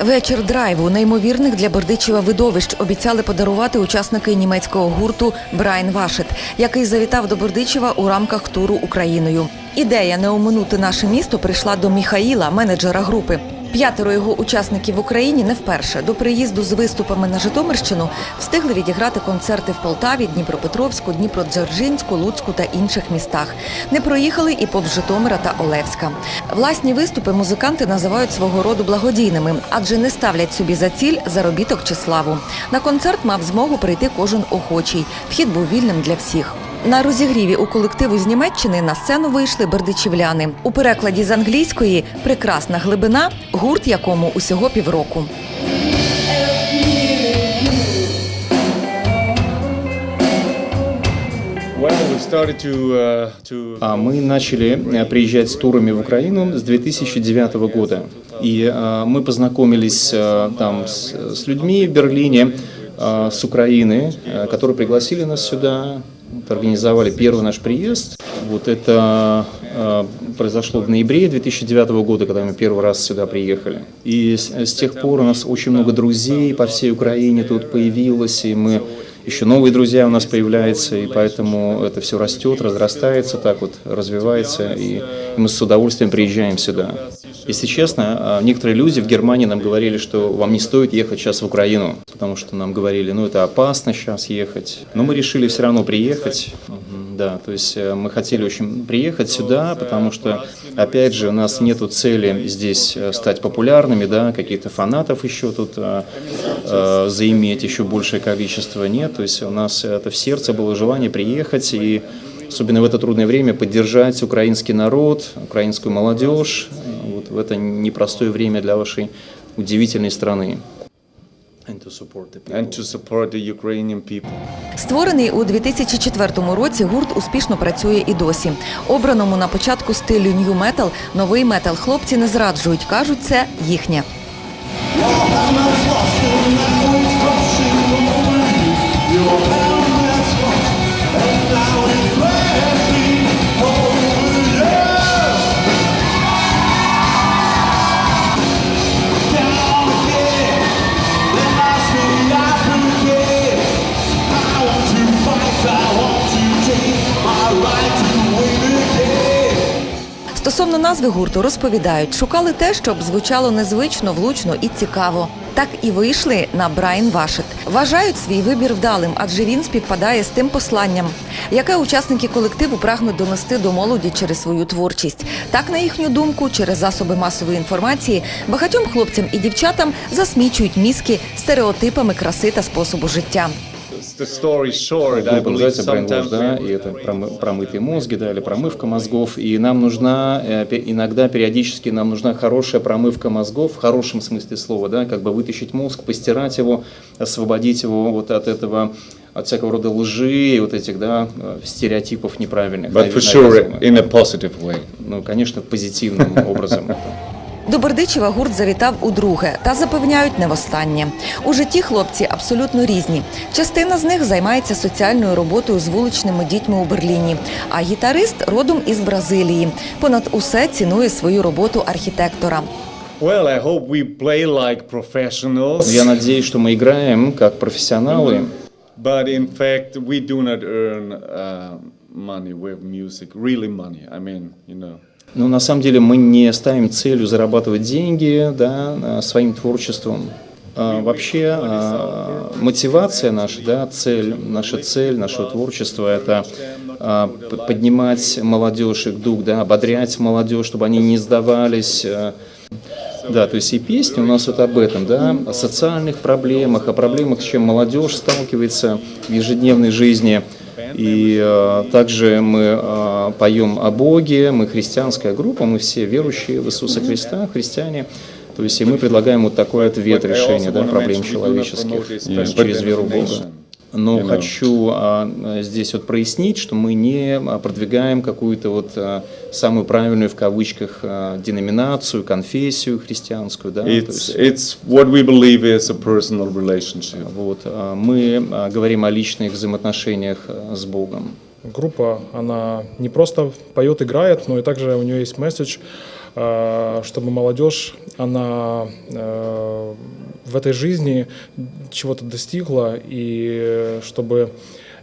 Вечір драйву неймовірних для Бердичева видовищ обіцяли подарувати учасники німецького гурту Брайан Вашет, який завітав до Бердичева у рамках туру Україною. Ідея не оминути наше місто прийшла до Міхаїла, менеджера групи. П'ятеро його учасників в Україні не вперше до приїзду з виступами на Житомирщину встигли відіграти концерти в Полтаві, Дніпропетровську, Дніпродзержинську, Луцьку та інших містах. Не проїхали і повз Житомира та Олевська. Власні виступи музиканти називають свого роду благодійними, адже не ставлять собі за ціль заробіток чи славу. На концерт мав змогу прийти кожен охочий. Вхід був вільним для всіх. На розігріві у колективу з Німеччини на сцену вийшли бердичівляни. У перекладі з англійської прекрасна глибина, гурт якому усього півроку. Well, we started to uh, to А Мы начали э, приезжать с турами в Украину с 2009 года. И э, мы познакомились э, там с, с людьми в Берлине э, с Украины, э, которые пригласили нас сюда, вот, организовали первый наш приезд. Вот это э, произошло в ноябре 2009 года, когда мы первый раз сюда приехали. И с, с тех пор у нас очень много друзей по всей Украине тут появилось, и мы еще новые друзья у нас появляются, и поэтому это все растет, разрастается, так вот развивается, и, и мы с удовольствием приезжаем сюда. Если честно, а, некоторые люди в Германии нам говорили, что вам не стоит ехать сейчас в Украину, потому что нам говорили, ну это опасно сейчас ехать. Но мы решили все равно приехать. Да, то есть э, мы хотели очень приехать сюда, потому что, опять же, у нас нету цели здесь э, стать популярными, да, каких-то фанатов еще тут э, э, заиметь еще большее количество, нет. То есть у нас это в сердце было желание приехать и особенно в это трудное время поддержать украинский народ, украинскую молодежь в это непростое время для вашей удивительной страны. And to support the people. and to support the Ukrainian people. Створений у 2004 році гурт успішно працює і досі. Обраному на початку стилю нью метал новий метал хлопці не зраджують. кажуть, це їхнє. Стосовно назви гурту розповідають, шукали те, щоб звучало незвично, влучно і цікаво. Так і вийшли на Брайан Вашет. Вважають свій вибір вдалим, адже він співпадає з тим посланням, яке учасники колективу прагнуть донести до молоді через свою творчість. Так, на їхню думку, через засоби масової інформації багатьом хлопцям і дівчатам засмічують мізки стереотипами краси та способу життя. Называется Brainwash, да, и это промы- промытые мозги, да, или промывка мозгов. И нам нужна, э, иногда, периодически нам нужна хорошая промывка мозгов, в хорошем смысле слова, да, как бы вытащить мозг, постирать его, освободить его вот от этого, от всякого рода лжи и вот этих, да, э, стереотипов неправильных. but for sure in a positive way. Ну, конечно, позитивным образом. До Бердичева гурт завітав удруге та запевняють не востаннє. У житті хлопці абсолютно різні. Частина з них займається соціальною роботою з вуличними дітьми у Берліні, а гітарист родом із Бразилії. Понад усе цінує свою роботу архітектора. Well, I hope we play like professionals, Я надеюсь, что мы играем как профессионалы, but in fact we do not earn uh, money with music, really money. I mean, you know. Но на самом деле мы не ставим целью зарабатывать деньги да, а, своим творчеством. А, Вообще а, мотивация наша, да, цель, наша цель нашего творчества – это поднимать молодежь, их дух, да, ободрять молодежь, чтобы они не сдавались. Да, то есть и песни у нас вот об этом, да, о социальных проблемах, о проблемах, с чем молодежь сталкивается в ежедневной жизни. И э, также мы э, поем о Боге, мы христианская группа, мы все верующие в Иисуса Христа, христиане. То есть и мы предлагаем вот такой ответ решения да, проблем человеческих spread через веру в Бога. Но know. хочу а, здесь вот прояснить, что мы не а, продвигаем какую-то вот а, самую правильную в кавычках а, деноминацию, конфессию христианскую, да. It's есть, it's what we believe is a personal relationship. вот, а, мы а, говорим о личных взаимоотношениях а, с Богом. Группа, она не просто поет, играет, но и также у нее есть месседж э, чтобы молодежь, она э, в этой жизни чего-то достигла, и чтобы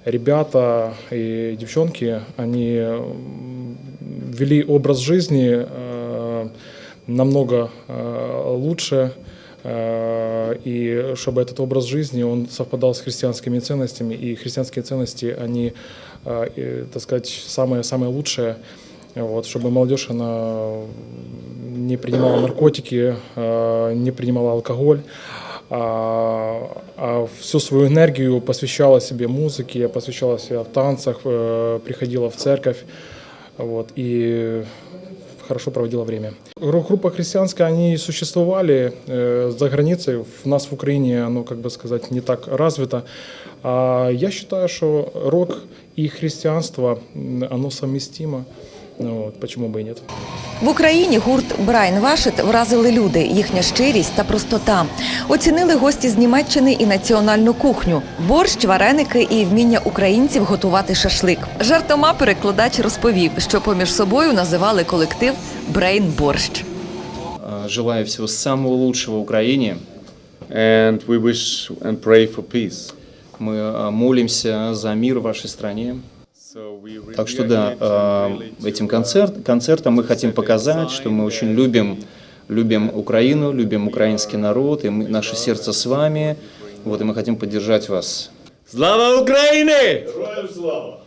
ребята и девчонки, они м, вели образ жизни э, намного э, лучше, э, и чтобы этот образ жизни, он совпадал с христианскими ценностями, и христианские ценности, они, э, и, так сказать, самое, самое лучшее, вот, чтобы молодежь, она не принимала наркотики, э, не принимала алкоголь, а, а всю свою энергию посвящала себе музыке, посвящала себя в танцах, э, приходила в церковь, вот, и хорошо проводила время. Рок-группа христианская, они существовали э, за границей. У нас в Украине оно, как бы сказать, не так развито. А я считаю, что рок и христианство, оно совместимо. Ну, вот, почему бы и нет. В Україні гурт Брайан Вашет вразили люди, їхня щирість та простота. Оцінили гості з Німеччини і національну кухню, борщ, вареники і вміння українців готувати шашлик. Жартома перекладач розповів, що поміж собою називали колектив Брейн Борщ. Э, Желаю всего самого лучшего Украине. And we wish and pray for peace. Мы э, молимся за мир в вашей стране. So we re- Так что we are да, here to э, really этим to, uh, концерт, концертом мы хотим показать, что мы очень любим, любим Украину, любим украинский народ, и мы, наше сердце с вами. Вот, и мы хотим поддержать вас. Слава Україні! Героям слава!